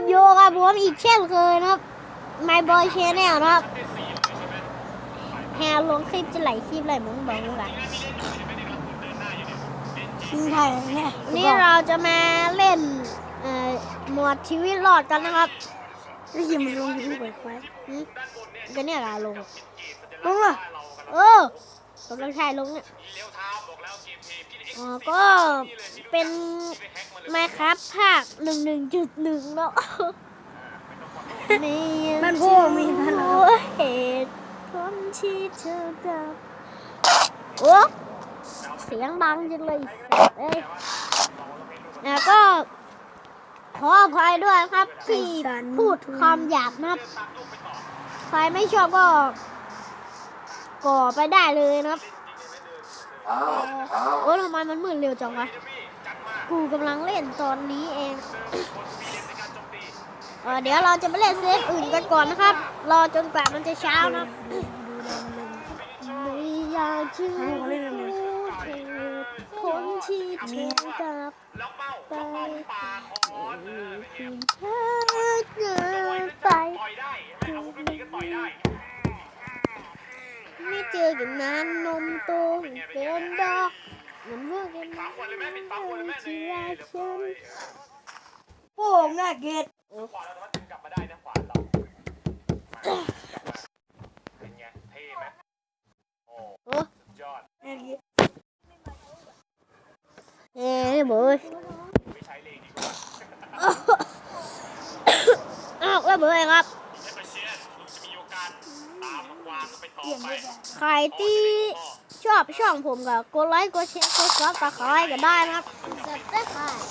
ครับโยกับผมอีกเช่นเคยนะครับ My Boy Channel นะครับแฮร์ลงคลิปจะไหลคลิปไหลมึงบอกมึงกันชิงไทยเนี่ยนี่เราจะมาเล่นเอ่อหมวดชีวิตรอดกันนะครับนี่ยังมันลงที่เปิดไฟหืมก็เนี่ยเราลงลงอะเออ ตกลงชายลงเนี่ยอ๋อก็เป็นไมครับภาคหนึ่งหนึ่งจุดหนึ่งเนาะนี่มันพูดมีพันเหรอเหตุผลที่เธอกับโอ้เสียงดังจังเลยเอ้ยแล้วก็ขออภัยด้วยครับที่พูดความหยาบนะครับ ใครไม่ชอบก็ ก่อไปได้เลยนะครับโอ้ทำไมมันมืดเร็วจังวะ กูกำลังเล่นตอนนี้เองเออเดี๋ยวเราจะไปเล่นเซฟอื่นกันก่อนนะครับ รอจนกว่ามันจะเช้านะไม่อยากจะรู้เหตุผลที่เธอกลับไปที่เธอเกินไปไม่ เจอกันนานนมโตเกินดอกเหมือนเมื่อกันนะที่รักฉันโอ้งน่าเกลียดโอ้น่าเกลียดเอ้ยเบยอ้าวแล้วเบยครับ ใครที่ชอบช่องผมก็กดไลค์กดแชร์กดซับสไครต์กันได้นะครับซับสไครต์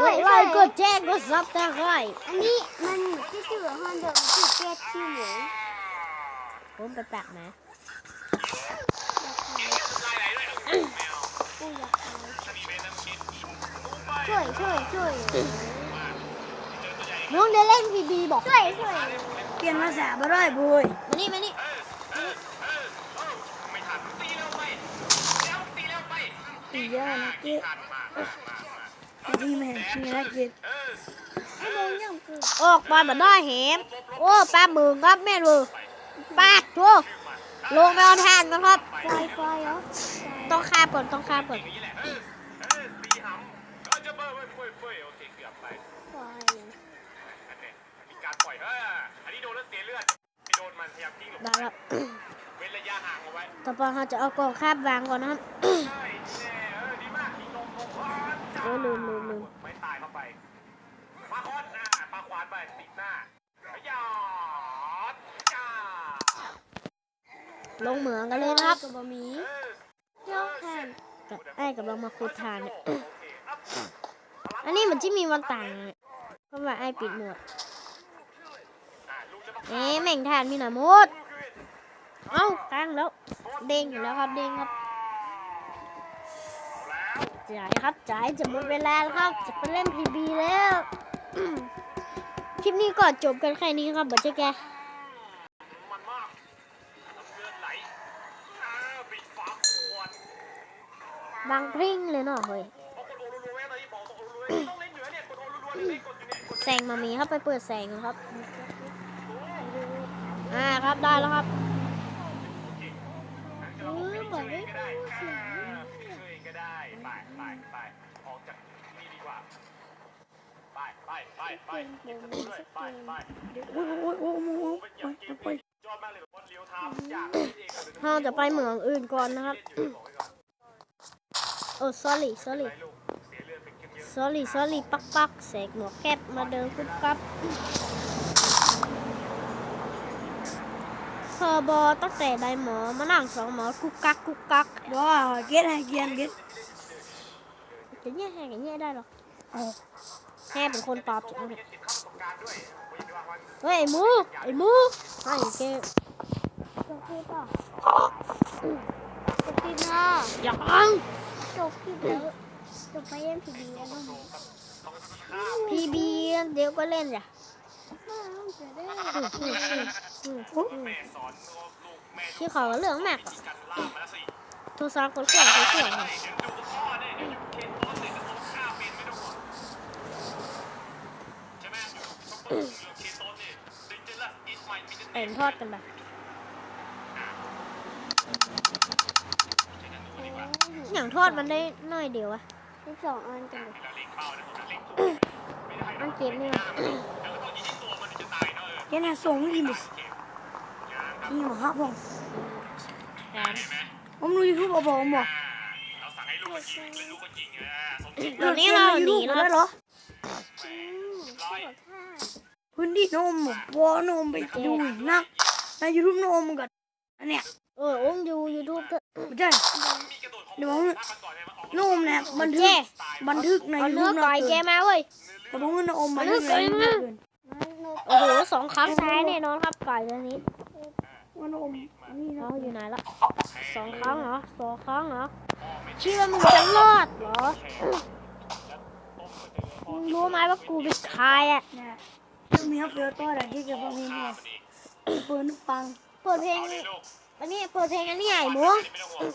กดไลค์กดแชร์กดซับสไครต์อันนี้มันที่ชื่อฮอนเดอร์ที่เจ็ดชื่อหมูผมไปแปะนะช่วยช่วยช่วยน้องเดเล่นพีบีบอกช่วยช่วย เปลี่ยนภาษาบ่ได้บุยมานี่มานี่ตีเยอะนะเกลียดที่แม่ที่น่าเกลียดไอ้โมงยังคือออกมาแบบได้แหมโอ้ปลาหมึงครับแม่ดูปลาโถลงไปเอาทานกันครับไฟไฟเหรอต้องคาบก่อนต้องคาบก่อน ไฟ การปล่อยเอออันนี้โดนแล้วเสียเลือดไม่โด นมันพยายามทิ้งหลบได้แล้วเว้นระยะห่างเอาไว้ต่อไปเราจะเอากล่องคาบวางก่อนนะครับใช่แน่เออดีมากทิ้งลงลงว้าจ้าโอ้ลืมลืมลืมไม่ตายเข้าไปปาคอนอ่าปาขวานไปติดหน้าขยอดจ้าลงเหมืองกันเลยนะครับกับบะหมี่เออเจ้าแทนกับไอ้กับเรามาขุดทานเนี่ยโอเคอัพอันนี้มันที่มีวันต่างเลยเพราะว่าไอ้ปิดหมด อ่าลูกจะต้อง เอ๊ะแม่งทานมีหนามดเอ้าตั้งแล้ว เด้งอยู่แล้วครับเด้งครับจ่ายครับจ่ายจะหมดเวลาแล้วครับ จะไปเล่นพีบีแล้วคลิปนี้ก็จบกันแค่นี้ครับบัจเจแกมันมากน้ำเลือดไหลอ่าปิดฝาขวดดังพริ้งเลยเนาะเฮ้ยแสงมามีครับไปเปิดแสงครับ อ่าครับได้แล้วครับเออปล่อยได้ก็ได้อ่าช่วยก็ได้ไปไปไปออกจากนี่ดีกว่าไปไปไปไปเก็บตัวด้วยไปไปโอ้ยโอ้ยโอ้ยโอ้ยโอ้ยเป็นอย่างเกมไปนี้ยอดมากเลยบอลเลี้ยวทามอยากเล่นเองเราจะไปเหมืองอื่นก่อนนะครับเล่นอยู่บอกไว้ก่อนโอ้ sorry sorry ไรลูกเสียเลือดเป็นเกมเยอะ sorry sorry ปักปักเสกหมวกแก๊ปมาเดินกุ๊บกับ เทอร์โบตั้งแต่ได้หมอมานั่งสองหมอกุ๊กกักกุ๊กกักว้าวเกลียดให้เกลียดเกลียดจะแย่แห่กันแย่ได้หรอเอาแห่เป็นคนตอบถูกไหมติดเข้าประสบการณ์ด้วยผมยังไม่วางวันเฮ้ยไอ้หมูไอ้หมูไอ้เกมจบที่ป่ะจบที่หน้ายังจบที่เดี๋ยวจบไปเอ็มพีดีแล้วมั้งพีบีเดี๋ยวก็เล่นจ้ะ จะได้อืมอืมอืมอืมอืมแม่สอนลูกแม่ชื่อเขาก็เรื่องมากอะกันล่ามมาแล้วสิโทรศัพท์คนเสียงคนเสียงเดี๋ยวดูพ่อเนี่ยเดี๋ยวอยู่เคนบอสเสร็จแผ่นไม่ต้องเอ็นทอดกันไปอย่างทอดมันได้น้อยเดียวอะมีสองอันกันเลยเวลาเล็งเป้านเล็งไม่ได้อันเกมนี่แล้วก็ต้องยิงที่ตัวมันถึงจะ ตายเนาะเออแค่นั้นส่งทีมทีมครับผมแทนผมดูยูทูบบอกผมบอกเราสั่งให้ลูกมันยิงแล้วลูกก็ยิงอะสมจริงตอนนี้เราหนีแล้วได้เหรอร้อยพื้นที่นมแบบวอนมไปดูอีกนักในยูทูบนมกับอันเนี้ยเอออุ้มยูยูทูบเถอะไม่ใช่มีกระโดดของเดี๋ยวผมถ้ามันก่อนเนี่ยมันออกนมเนี่ยบันทึเจ๊กบันทึกในเอายูเนื้ทูอบไก่แกมาเว้ยแต่ผมก็นมบันทึกในยูทูบ โอ้โหสองครั้งตายแน่นอนครับไก่ตัวนี้ว่านมนี่นะเราอยู่ไหนละสองครั้งเหรอสองครั้งเหรอเชื่อมึงจะรอดเหรอมึงรู้ไหมว่ากูเป็นใครอะเนี่ยช่วงนี้ครับเฟลตัวอะไรที่เกี่ยวกับมีเนี่ยเปิดฟังเปิดเพลงเอาเลยลูกอันนี้เปิดเพลงอันนี้ไอ้หมูนี่ไม่ต้องห่วง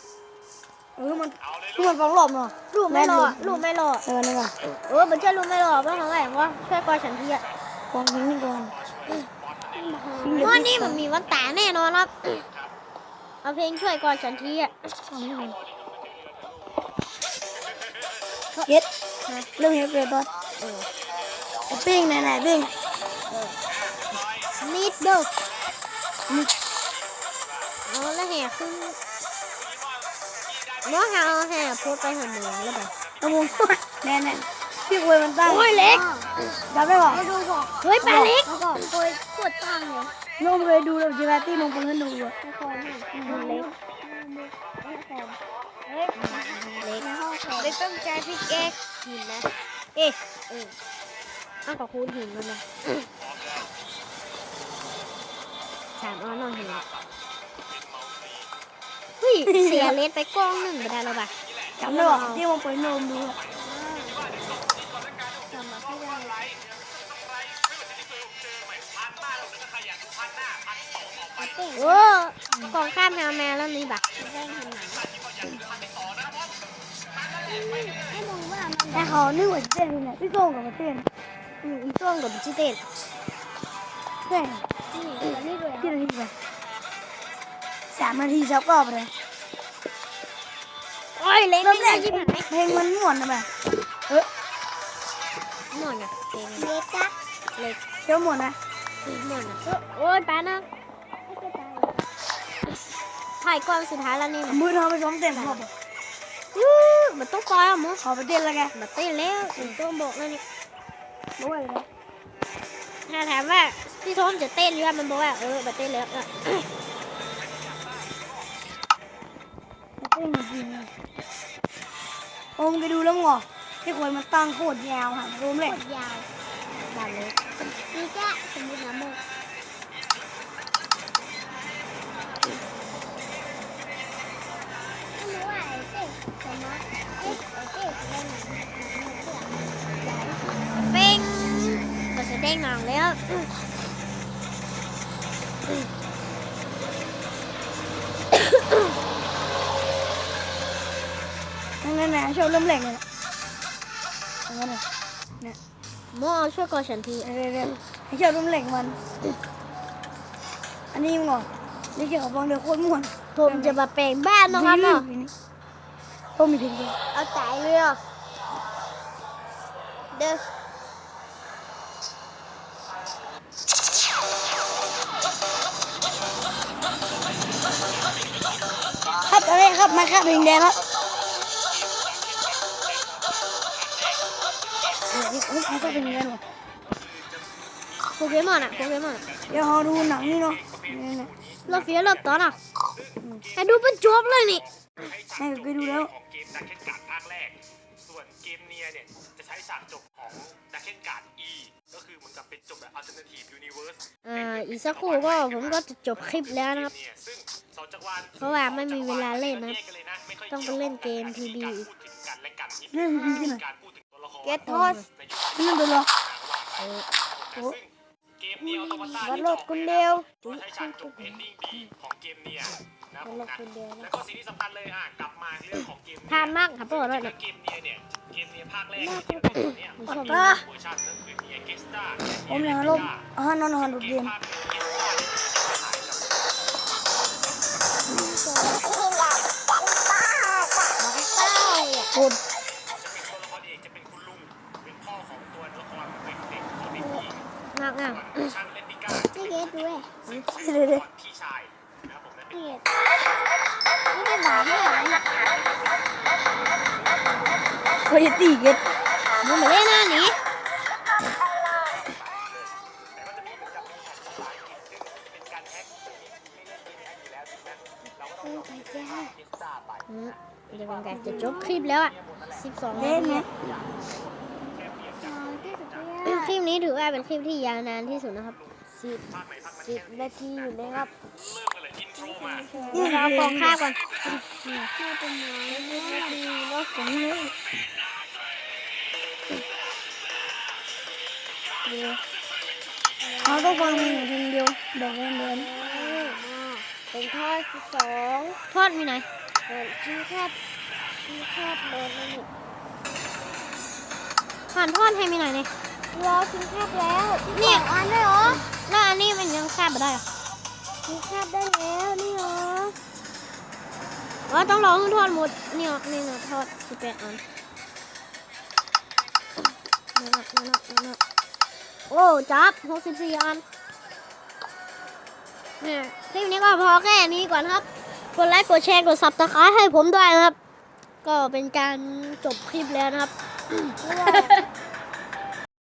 เออมันเอาเลยคือลูมักนฟังรอบเนาะลูกไม่รอลูกไม่รอเออนี่ก่อนเออมันจะลูกไม่รอบ้างไหมวะช่วยกอฉันทีอะ ฟังเพลงนี่ก่อนวันนี้มันมีวันตายแน่นอนครับ เอาเพลงช่วยกอฉันทีอะฟังนี่ก่อนเย็ดเรื่องเฮ็ดเฟลตัวไอ้ปิ้งไหนไหนปิ้งนิดเด้อนิดเอาแล้วแห่ขึ้นน้องหาเอาแห่โพสต์ไปหันหนึ่งแล้วไปตะวงแน่แน่ พี่คุยมันตั้งโอ้ยเล็กจำได้ป่ะดูก่อนเฮ้ยปลาเล็กแล้วก็โอยปวดตังเลยโน้มเคยดูแล้วจีแบตี้ลงไปให้ดูอะไม่คอยให้มันเล็กเล็กเล็กเล็กต้องใจพี่แก๊กหินนะเอ๊ะเอออ้าวกับคูณหินมันนะสามอ้อนนอนหินเฮ้ยเสียเลสไปกล้องหนึ่งไปได้แล้วป่ะจำได้ป่ะที่มันไปโน้มดูอะ โอ้กองข้ามแมวแมวแล้วนี่ป่ะแต่เขานึกว่าจะเต้นที่ไหนพี่โต้งกับมาเต้นอืมอีช่วงกับชิเต้นเต้นนี่อันนี้ด้วยที่นาทีไปสามนาทีเช้าก็ไปเลยโอ้ยเล็กเริ่ไม่ได้ยิบไหนเพลงมันม่วนนะแม่เออหมดอะเพลงเล็กจ้ะเล็กเชื่อม่วนนะหมดอะโอ้ยปานะ ถ่ายก่อนสุดท้ายแล้วนี่มือทำไปซ้อมเต้นพอปะยูมันต้องปล่อยอะมั้งขอไปเต้นแล้วแกมันเต้นแล้วอีกต้องบอกแล้วนี่รู้อะไรนะถ้าถามว่าพี่โทมจะเต้นหรือว่ามันบอกว่าเออมันเต้นแล้วอะเต้นจริงๆโอมไปดูแล้วงอที่คุยมันตั้งโคตรยาวค่ะรวมเลยยาวบานเล็กนี่จ้ะสมมตินะโมไเต้นสมาร์ทไอ้ไอ้เต้นเล่นหนังเป้งก็จะเด้งหนังแล้วนั่นนั่นนั่นชอบเริ่มแหลกเลยนะนั่นน่ะโมช่วยกอฉันทีเดี๋ยวเดี๋ยวให้ชอบเริ่มแหลกมัน อันนี้มึงเหรอนี่เกี่ยวกับฟังเดี๋ยวโคตรม่วนผมจะมาแปลงบ้านนะครับเนาะ ต้องมีเพลงเดียวเอาใจเรือเด้อครับอะไรครับมาครับเพลงแดงครับเดี๋ยวนี่เขาชอบเพลงแดงเหรอโปเกมอนอะโปเกมอนอะเดี๋ยวเราดูหนังนี่เนาะนี่นะเราเฟียรอบตอนอะให้ดูเป็นจบเลยนี่ให้เคยดูแล้วของเกม ดักเก็ตการ์ดภาคแรก ส่วนเกมเนียเนี่ย จะใช้ฉากจบของดักเก็ตการ์ด E ก็คือเหมือนกับเป็นจบแบบ alternative universe อ่าอีกสักครู่ก็ผมก็จะจบคลิปแล้วนะครับเนี่ยซึ่งสองจักรวาลเพราะว่าไม่มีเวลาเล่นนะครับแยกกันเลยนะไม่ค่อยต้องไปเล่นเกม TB การอีกพูดถึงกันและกันนิดเล่นดีขึ้นหน่อยการพูดถึงตัวละคร Get Toast ในยุคเล่นตัวหรอเออซึ่งเกมเนียออโตมาต้าวัดโลดคนเดียวก็ใช้ฉากจบ ending B ของเกมเนียนะผมวัดโลดนะคนเดียวนะแล้วก็สิ่งที่สำคัญเลยอะกลับมาเรื่องของเกมเนีย ทานมากครับพ่อด้วยนะเกมเนียเนี่ยเกมเนียภาคแรกเนี่ยที่เราเล่นเนี่ยผมชอบเวอร์ชันนั่นคือเนียเกสตาเนีผมอยากลบฮันนอนฮันดูเกมโอ้กดตัวละครเอกจะเป็นคุณลุงเป็นพ่อของตัวละครเด็กๆของ เด็กหญิงหนักอะช่างเล่นดิก้าไม่เก็ตด้วยซึ่งเป็นตัวละครพี่ชายนะครับผมและเป็นไม่เก็ตไม่ได้บอกให้หลังเฮ้ยตีเก็ตมึงมาเล่นหน้านี้แต่ก็จะมีเหมือนกับมีแผ่นภาษาอังกฤษซึ่งเป็นการแฮ็กซึ่งไม่เล่นเกมแฮ็กอยู่แล้วฉะนั้นเราก็ต้องลองเอ็กซ์ตร้าไปอืมเดี๋ยวมันจะจบคลิปแล้วอะ12เล่นไหมคลิปนี้ถือว่าเป็นคลิปที่ยาวนานที่สุดนะครับสิบสิบนาทีอยู่เลยครับ เริ่มกันเลยอินโทรมาเดี๋ยวเรากองข้าวก่อนแล้วผมเลยเขาต้องฟังมีอยู่เพลงเดียวดอกเดินเดินเป็นทอดสองทอดมีไหนเออชิ้นแคบชิ้นแคบเลยนะนี่ผ่านทอดให้มีไหนอยนี่รอชิ้นแคบแล้วนี่อันได้เหรอแล้วอันนี้มันยังแคบไม่ได้เหรอ ชิ้นแคบได้แล้วนี่เหรอว่าต้องรอให้ทอดหมดนี่ออกนี่นะทอดสิบแปดอันนั่นนะนั่นนะนั่นนะโอ้จับหกสิบสี่อันเนี่ยคลิปนี้ก็พอแค่นี้ก่อนครับ กดไลค์กดแชร์กดซับสไครต์ให้ผมด้วยนะครับ ก็เป็นการจบคลิปแล้วนะครับ